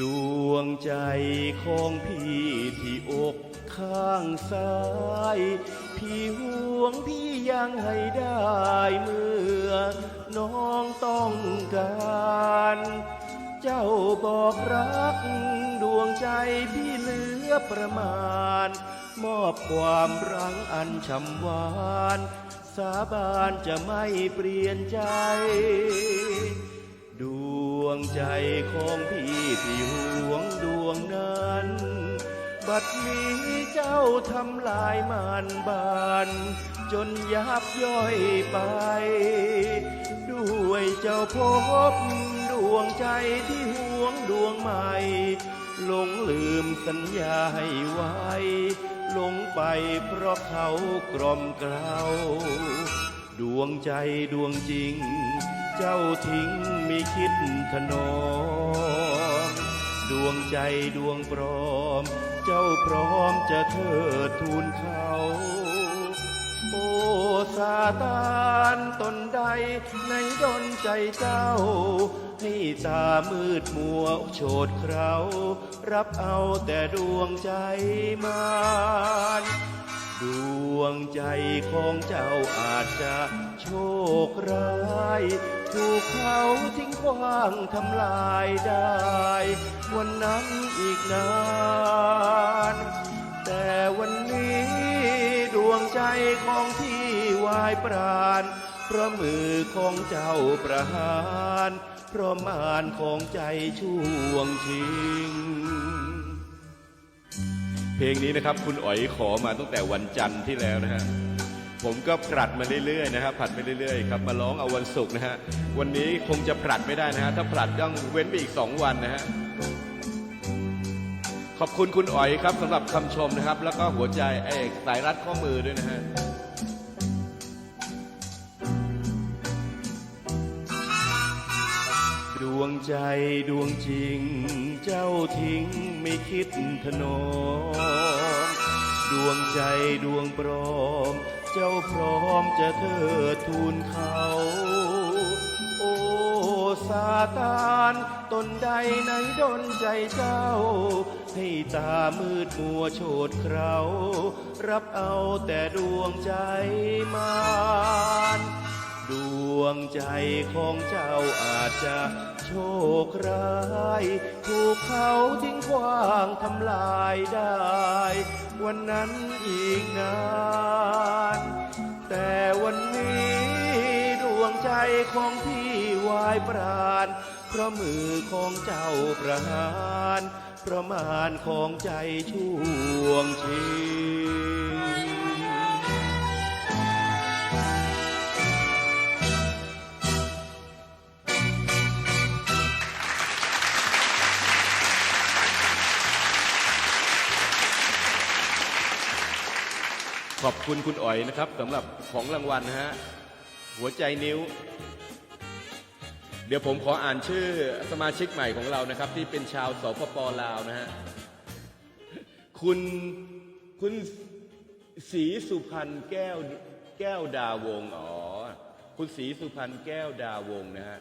ดวงใจของพี่ที่อกข้างซ้าย พี่ห่วงพี่ยังให้ได้เมื่อ น้องต้องการ เจ้าบอกรัก ดวงใจพี่เหลือประมาณ มอบความรังอันช่ำหวาน สาบานจะไม่เปลี่ยนใจดว งใจของพี่ที่ห่วงดวงนั้น บัดนี้เจ้าทำลายมันบาน จนยับย่อยไป ด้วยเจ้าพบดวงใจที่ห่วงดวงใหม่หลงลืมสัญญาให้ไว้หลงไปเพราะเขากล่อมเกลาดวงใจดวงจริง เจ้าทิ้งไม่คิดถนอมดวงใจดวงปลอม เจ้าพร้อมจะเทิดทูนเขา โอ้ซาตานตนใดในดนใจเจ้า ให้ตามืดมัวโฉดเครา รับเอาแต่ดวงใจมาน ดวงใจของเจ้าอาจจะโชคร้าย ถูกเขาทิ้งขว้างทำลายได้ วันนั้นอีกนาน แต่วันนี้ดวงใจของพี่วายปราณเพราะมือของเจ้าประหารเพราะมารของใจช่วงชิง เพลงนี้นะครับคุณอ๋อยขอมาตั้งแต่วันจันทร์ที่แล้วนะฮะผมก็ผลัดมาเรื่อยๆนะครับผลัดไปเรื่อยๆครับมาร้องเอาวันศุกร์นะฮะวันนี้คงจะผลัดไม่ได้นะฮะถ้าผลัดต้องเว้นไปอีกสองวันนะฮะขอบคุณคุณอ๋อยครับสำหรับคำชมนะครับ แล้วก็หัวใจเอกสายรัดข้อมือด้วยนะฮะ ดวงใจดวงจริง เจ้าทิ้งไม่คิดถนอมดวงใจดวงปลอม เจ้าพร้อมจะเทิดทูนเขา โอ้ซาตานตนใดในดนใจเจ้า ให้ตามืดมัวโฉดเครารับเอาแต่ดวงใจมานดู วงใจของเจ้าอาจจะโชคร้าย ถูกเขาทิ้งขว้างทำลายได้ วันนั้นอีกนาน แต่วันนี้ดวงใจของพี่วายปราณเพราะมือของเจ้าประหารประมาณของใจช่วงชิง ขอบคุณคุณอ๋อยนะครับสำหรับของรางวัลนะฮะหัวใจนิ้ว เดี๋ยวผมขออ่านชื่อสมาชิกใหม่ของเรานะครับ ที่เป็นชาวสปปลาวนะฮะคุณคุณศรีสุพรรณแก้วแก้วดาวงอ๋อคุณศรีสุพรรณแก้วดาวงนะฮะ